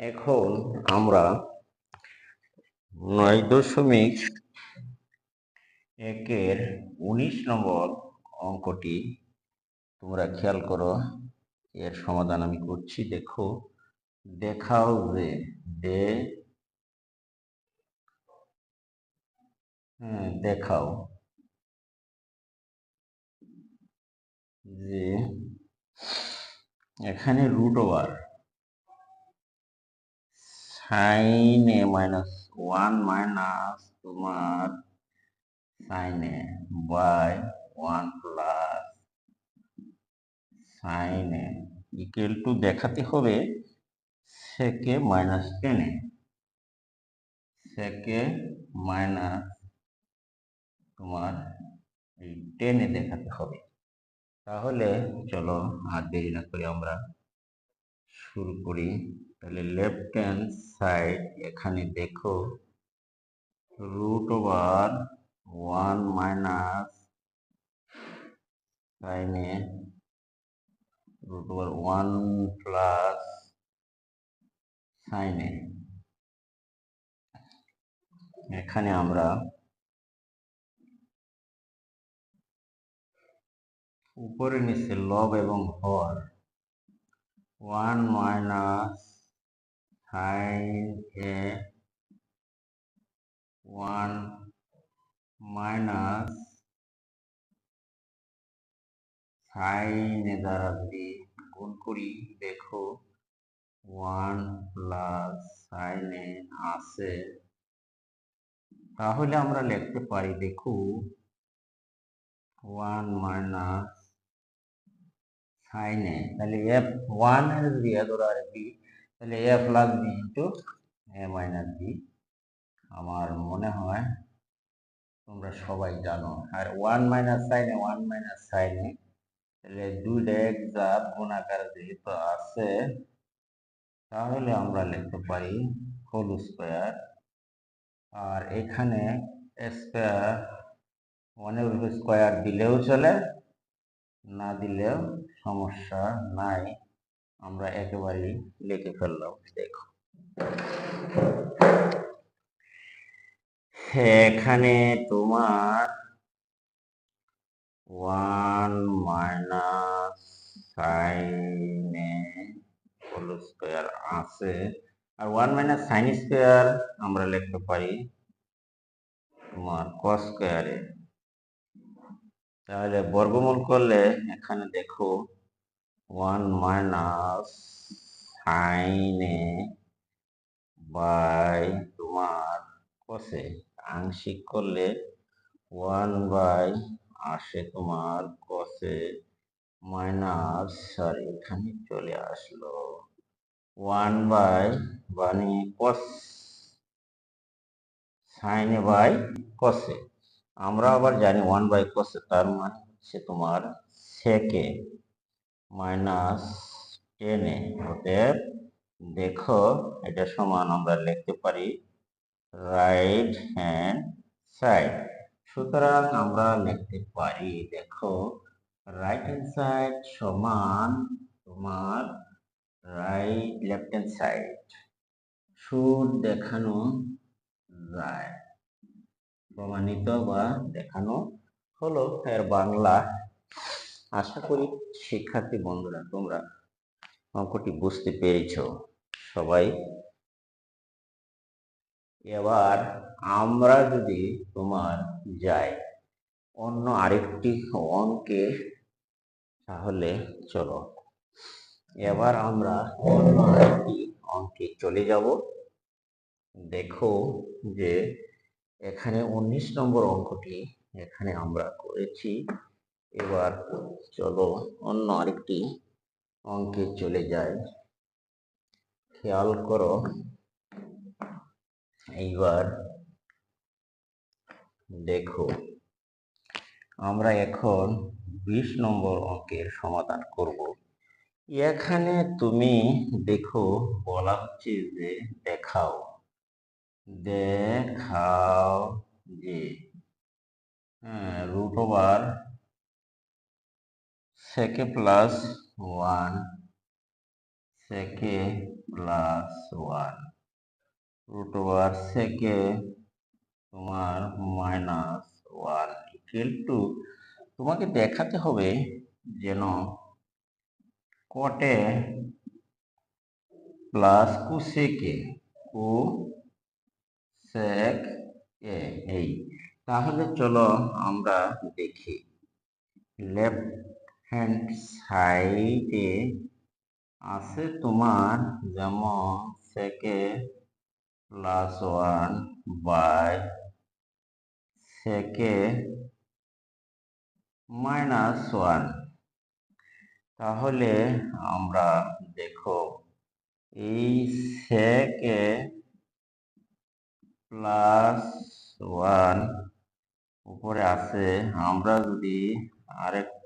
এখন আমরা নয় দশমিক একের উনিশ নম্বর অঙ্কটি তোমরা খেয়াল করো, এর সমাধান আমি করছি। দেখো, দেখাও যে দে হ্যাঁ দেখাও যে এখানে root over sine A minus one minus তোমার sine A by one plus sine A equal to দেখাতে হবে সেকে মাইনাস টেনে সেকে মাইনাস তোমার এই টেনে দেখাতে হবে। তাহলে চলো আর দেরি না করে আমরা শুরু করি। তাহলে লেফট হ্যান্ড সাইড এখানে দেখো রুট ওভার ওয়ান মাইনাস সাইনে রুট ওভার ওয়ান প্লাস সাইনে এখানে আমরা উপরে নিচে লব এবং হর one minus sine A one minus sine A দ্বারা যদি গুণ করি দেখো ওয়ান প্লাস সাইন এ আছে তাহলে আমরা লিখতে পারি দেখো ওয়ান মাইনাস সাইন তাহলে F one minus B A ধরো আর বি তাহলে A plus B into A minus B আমার মনে হয় তোমরা সবাই জানো। আর ওয়ান মাইনাস সাইনে ওয়ান মাইনাস সাইনে তাহলে দুইটা এক্সাম গুণাকার যেহেতু আছে, তাহলে আমরা লিখতে পারি হোল স্কোয়ার আর এখানে স্কোয়ার ওয়ানের স্কোয়ার দিলেও চলে, না দিলেও সমস্যা নাই। আমরা একেবারেই লিখে ফেললাম, দেখো। এখানে তোমার ওয়ান মাইনাস সাইনে হোল স্কোয়ার আছে। আর ওয়ান মাইনাস সাইন স্কোয়ার আমরা লিখতে পারি তোমার কস স্কোয়ারে তাহলে বর্গমূল করলে এখানে দেখো ওয়ান মাইনাস সাইনে বাই তোমার কসে আংশিক করলে ওয়ান বাই আসে তোমার কসে মাইনাস, সরি, এখানে চলে আসলো। ওয়ান বাই মানে কস সাইনে বাই কসে আমরা আবার জানি ওয়ান বাই কসে তার মানে হচ্ছে তোমার সেকে মাইনাস টেনে অতএব দেখো, এটা সমান আমরা লিখতে পারি রাইট হ্যান্ড সাইড। সুতরাং আমরা লিখতে পারি, দেখো, রাইট হ্যান্ড সাইড সমান তোমার রাইট, লেফট হ্যান্ড সাইড। সুদ দেখানো যায়। প্রমাণিত বা দেখানো হলো। এর বাংলা আশা করি শিক্ষার্থী বন্ধুরা, তোমরা অঙ্কটি বুঝতে পেরেছ। সবাই। এবার আমরা যদি তোমার যাই অন্য আরেকটি অঙ্কে, তাহলে চলো। এবার আমরা অন্য আরেকটি অঙ্কে চলে যাব। দেখো যে এখানে উনিশ নম্বর অঙ্কটি এখানে আমরা করেছি। এবার চলো অন্য আরেকটি অঙ্কে চলে যাই। খেয়াল করো, এইবার দেখো, আমরা এখন বিশ নম্বর অঙ্কের সমাধান করব। এখানে তুমি দেখো, বলা হচ্ছে যে দেখাও দেখাও যে হ্যাঁ root over sec plus one sec plus one root over sec তোমার মাইনাস ওয়ান ইকুয়াল টু তোমাকে দেখাতে হবে যেন কটে প্লাস কু কুসেকে কু সেক এ এই। তাহলে চলো আমরা দেখি। লেফট হ্যান্ড সাইডে আছে তোমার যেমন sec plus one by sec minus one তাহলে আমরা দেখো, এই সেকে প্লাস ওয়ান উপরে আছে, আমরা যদি আরেকটি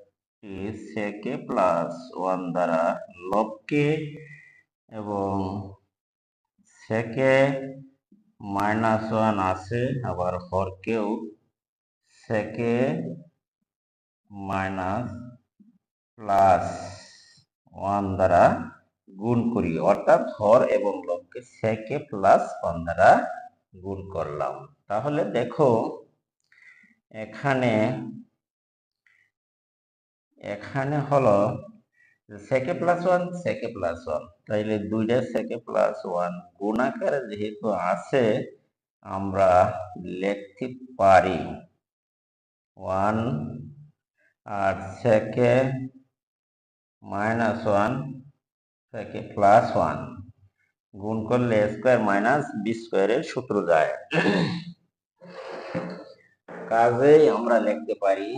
সেকে প্লাস ওয়ান দ্বারা লবকে এবং সেকে মাইনাস ওয়ান আছে, আবার হরকেও সেকে মাইনাস প্লাস ওয়ান দ্বারা গুণ করি। অর্থাৎ হর এবং লবকে সেকে প্লাস ওয়ান দ্বারা গুণ করলাম। তাহলে দেখো, এখানে এখানে হলো sec plus one sec plus one তাইলে দুইটা সেকে প্লাস ওয়ান গুণাকারে যেহেতু আছে, আমরা লিখতে পারি ওয়ান আর sec minus one sec plus one গুণ করলে স্কোয়ার মাইনাস বি স্কোয়ারের সূত্র যায়। কাজেই আমরা লিখতে পারি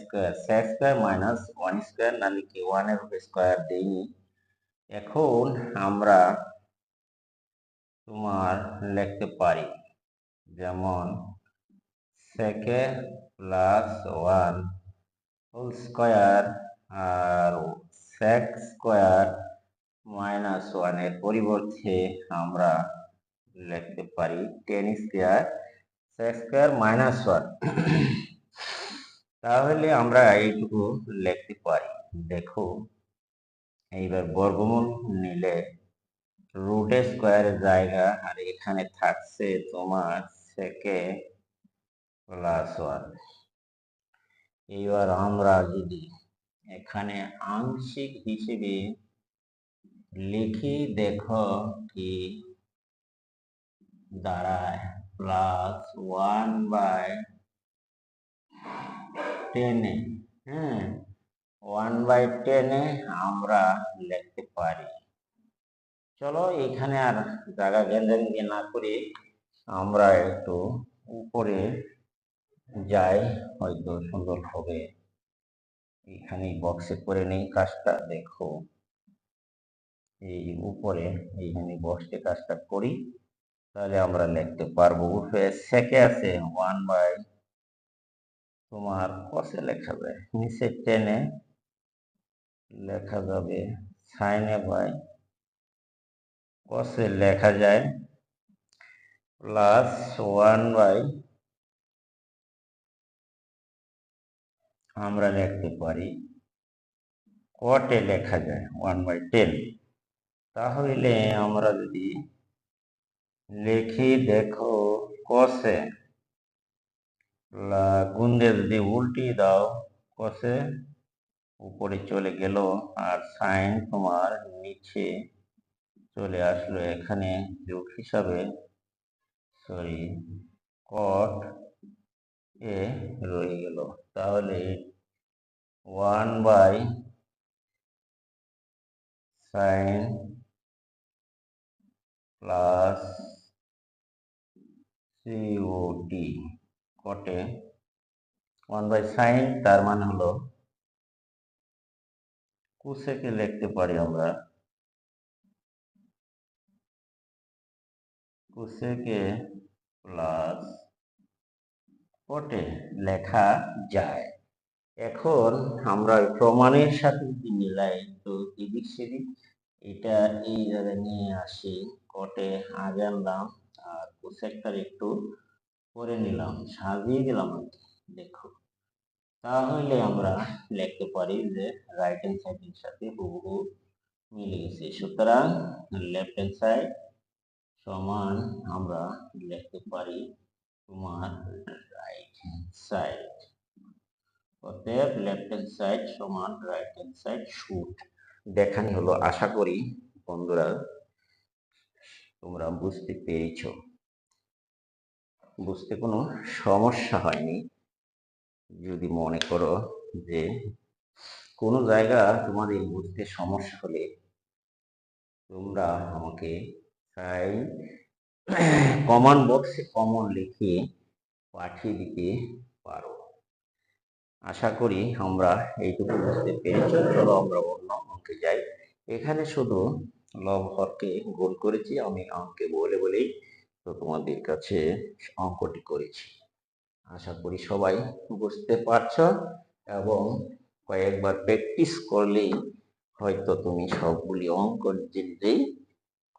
square sec square minus one square নাহলে কি ওয়ানের স্কোয়ার দেইনি এখন আমরা তোমার লিখতে পারি, যেমন sec plus one whole square আর সেক্স স্কোয়ার মাইনাস ওয়ানের পরিবর্তে আমরা লিখতে পারি tan square sec square minus one তাহলে আমরা এইটুকু লিখতে পারি। দেখো, এইবার বর্গমূল নিলে রুট স্কোয়ারের জায়গা, আর এখানে থাকছে তোমার সেকে প্লাস ওয়ান এইবার আমরা যদি এখানে আংশিক হিসেবে লিখি, দেখো কি দাঁড়ায় প্লাস ওয়ান বাই টেনে হ্যাঁ? ওয়ান বাই টেনে আমরা লিখতে পারি। চলো এখানে আর জায়গা গেঞ্জাঙ্গি না করে, আমরা একটু উপরে যাই, হয়তো সুন্দর হবে। এখানে বক্সে করে নেই কাজটা, দেখো। এই উপরে এইখানে বক্সে কাজটা করি, তাহলে আমরা লিখতে পারব। সেকে আছে? ওয়ান বাই তোমার কসে লেখা যায় নিচে টেনে লেখা যাবে সাইনে বাই কসে লেখা যায়। প্লাস ওয়ান বাই আমরা লিখতে পারি, কটে লেখা যায় ওয়ান বাই টেন তাহলে আমরা যদি লিখি, দেখো কসে গুন্দে যদি উল্টি দাও কসে উপরে চলে গেল আর সাইন তোমার নিচে চলে আসলো। এখানে যোগ হিসাবে, সরি কট এ রয়ে গেল। তাহলে ওয়ান বাই সাইন প্লাস সিওডি কটে ওয়ান বাই সাইন তার মানে হলো কুসেকে লিখতে পারি আমরা। কুসেকে প্লাস কটে লেখা যায়। এখন আমরা প্রমাণের সাথে যদি মিলাই, তো এদিক সেদিক এটা এই জায়গায় নিয়ে আসি কটে আগে আনলাম আর কোসেকটার একটু করে নিলাম, সাজিয়ে দিলাম দেখো, তাহলে আমরা লিখতে পারি যে রাইট হ্যান্ড সাইডের সাথে হুবহু মিলে গেছে। সুতরাং লেফট হ্যান্ড সাইড সমান আমরা লিখতে পারি তোমার রাইট হ্যান্ড সাইড অতএব লেফট হ্যান্ড সাইড সমান রাইট হ্যান্ড সাইড শুট দেখানি হলো, আশা করি বন্ধুরা তোমরা বুঝতে পেরেছ। বুঝতে কোনো সমস্যা হয়নি। যদি মনে করো যে কোনো জায়গা তোমাদের বুঝতে সমস্যা হলে তোমরা আমাকে কমন বক্সে কমন লিখে পাঠিয়ে দিতে পারো। আশা করি আমরা এইটুকু বুঝতে পেরেছি। চলো আমরা অন্য অঙ্কে যাই। এখানে শুধু লব হরকে গোল করেছি। আমি অঙ্কে বলে বলেই তো তোমাদের কাছে অঙ্কটি করেছি। আশা করি সবাই বুঝতে পারছ এবং কয়েকবার প্র্যাকটিস করলেই হয়তো তুমি সবগুলি অঙ্ক নিজেই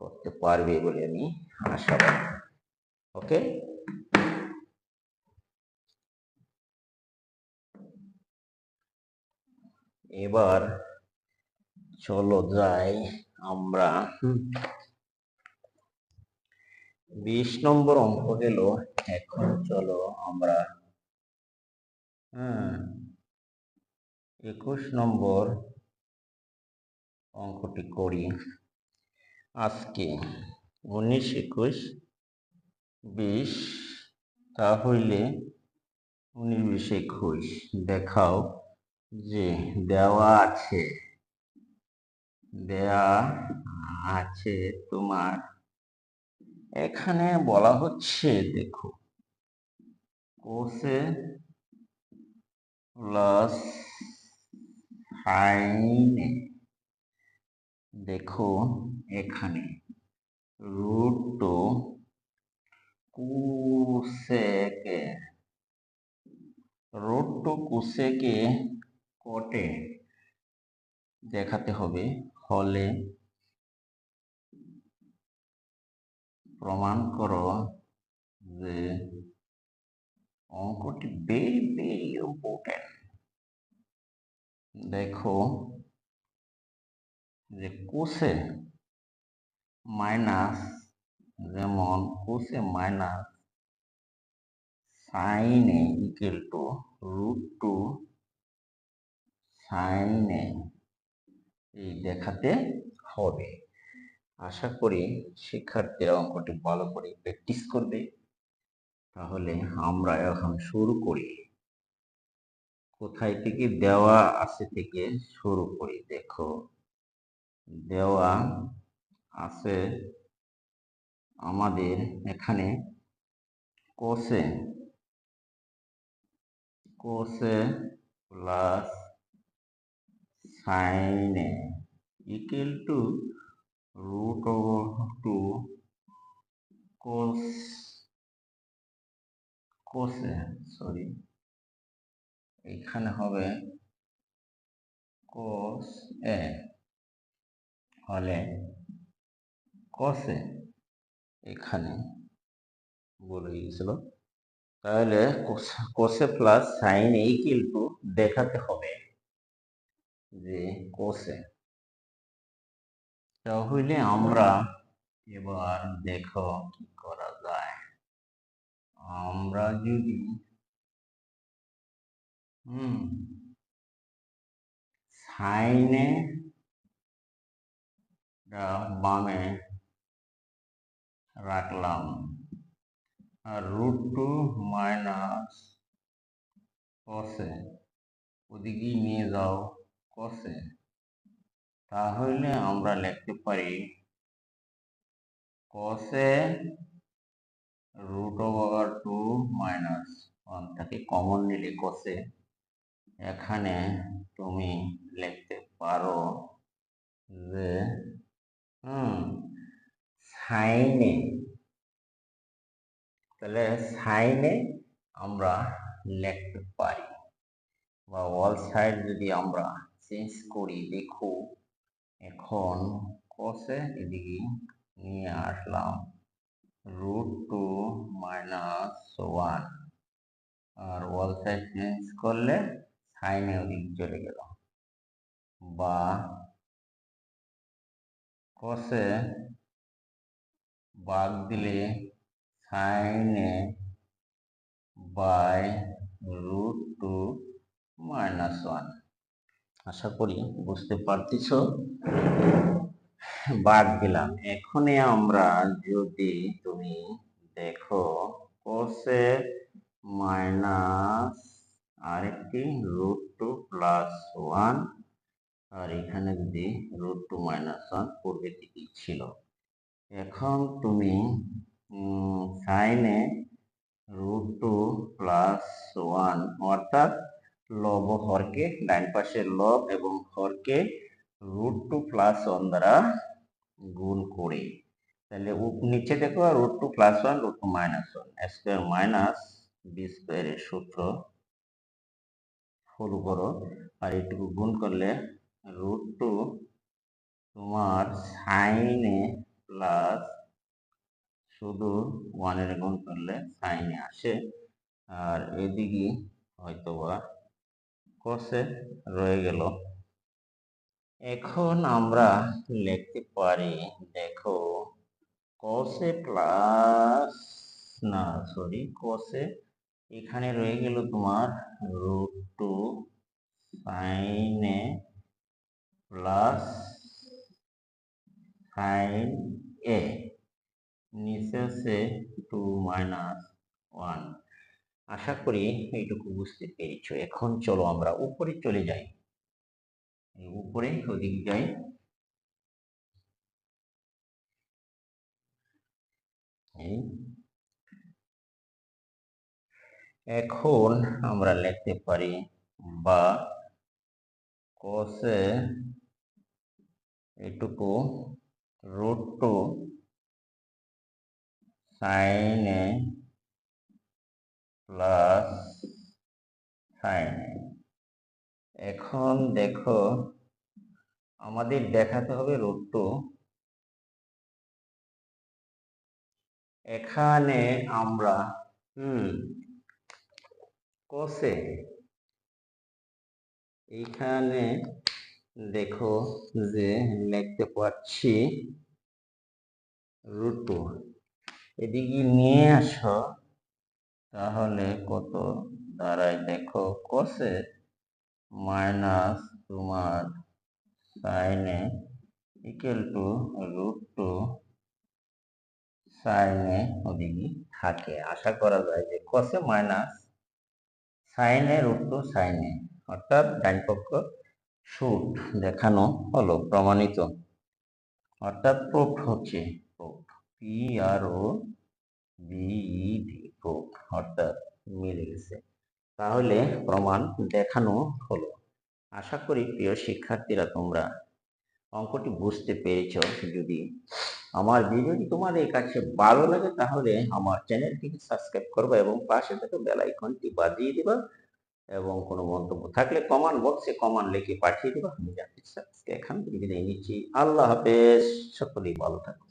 করতে পারবে বলে আমি আশাবাদী ওকে এবার চলো যাই আমরা বিশ নম্বর অঙ্ক গেল। এখন চলো আমরা হ্যাঁ একুশ নম্বর অঙ্কটি করি। আজকে উনিশ, একুশ, বিশ তাহলে উনিশ, বিশ, একুশ। দেখাও যে দেওয়া আছে, দেয়া আছে তোমার এখানে বলা হচ্ছে, দেখো কোসে প্লাস সাইনে দেখো এখানে root two cosec root cosec কটে দেখাতে হবে, হলে প্রমাণ করো যে অঙ্কটি ভেরি ভেরি ইম্পর্টেন্ট দেখো যে কোষে মাইনাস, যেমন কোষে মাইনাস সাইনে ইকুয়াল টু রুট টু সাইনে এই দেখাতে হবে। আশা করি শিক্ষার্থীরা অঙ্কটি ভালো করে প্র্যাকটিস করবে। তাহলে আমরা এখন শুরু করি। কোথায় থেকে দেওয়া আছে থেকে শুরু করি, দেখো। দেওয়া আছে আমাদের এখানে কোসে কোসে প্লাস সাইনে equal to root over 2 cos cos sorry এখানে হবে cos a হলে a এখানে বলে গিয়েছিল তাহলে কোসে প্লাস সাইন এই কিন্তু দেখাতে হবে যে কোসে তাহলে আমরা এবার দেখো কি করা যায়। আমরা যদি হুম সাইনে বামে রাখলাম আর রুট টু মাইনাস কসে ওদিকে নিয়ে যাও কসে তাহলে আমরা লিখতে পারি কসে root over two minus one থেকে কমন নিলে কসে এখানে তুমি লিখতে পারো যে, হুম সাইনে তাহলে সাইনে আমরা লিখতে পারি। বা ওয়াল সাইড যদি আমরা চেঞ্জ করি দেখো এখন কসে এদিকে নিয়ে আসলাম রুট টু মাইনাস ওয়ান আর ওয়াল সাইড চেঞ্জ করলে সাইনে ওদিকে চলে গেল। বা কসে বাগ দিলে সাইনে by root two minus one আশা করি বুঝতে পারতেছ। বাদ দিলাম। এখনই আমরা যদি তুমি দেখো কোসে মাইনাস আরেকটি রুট টু প্লাস ওয়ান আর এখানে যদি রুট টু মাইনাস ওয়ান পূর্বে দিকেই ছিল। এখন তুমি সাইনে রুট টু প্লাস ওয়ান অর্থাৎ লব হরকে ডাইন পাশের লব এবং হরকে রুট টু প্লাস ওয়ান দ্বারা গুণ করে। তাহলে নিচে দেখো root two plus one root two minus one square minus B স্কোয়ারের সূত্র ফলো করো। আর এটুকু গুণ করলে রুট টু তোমার সাইনে প্লাস শুধু ওয়ানের গুণ করলে সাইনে আসে। আর এদিকে হয়তোবা কষে রয়ে গেল। এখন আমরা লিখতে পারি? দেখো কসে প্লাস না সরি কসে এখানে রয়ে গেল তোমার root two sine A plus sine A নিচে আছে টু মাইনাস ওয়ান আশা করি এইটুকু বুঝতে পেরেছ। এখন চলো আমরা উপরে চলে যাই। উপরে ওদিকে যাই। এখন আমরা লিখতে পারি বা কসে এটুকু রুট টু সাইনে প্লাস সাইনে এখন দেখো, আমাদের দেখাতে হবে রুট এখানে আমরা, হুম কসে এইখানে দেখো যে লিখতে পাচ্ছি রুট এদিকে নিয়ে আসো। তাহলে কত? দাঁড়ায় দেখো কসে মাইনাস তোমার সাইনে ইকুয়াল টু রুট টু সাইনে ওদিকে থাকে। আশা করা যায় যে কসে মাইনাস সাইনে রুট টু সাইনে অর্থাৎ ডাইন পক্ষ শুট দেখানো হলো, প্রমাণিত। অর্থাৎ প্রুফ হচ্ছে proof P R O V E D proof অর্থাৎ মিলে গেছে। তাহলে প্রমাণ দেখানো হলো। আশা করি প্রিয় শিক্ষার্থীরা তোমরা অঙ্কটি বুঝতে পেরেছ। যদি আমার ভিডিওটি তোমাদের কাছে ভালো লাগে, তাহলে আমার চ্যানেলটিকে সাবস্ক্রাইব করবে এবং পাশে থাকা বেল আইকনটি বাজিয়ে দিবা এবং কোনো মন্তব্য থাকলে কমান বক্সে কমান লিখে পাঠিয়ে দিবা। আমি জানতে এখান থেকে নিচ্ছি। আল্লাহ হাফেজ। সকলেই ভালো থাকুন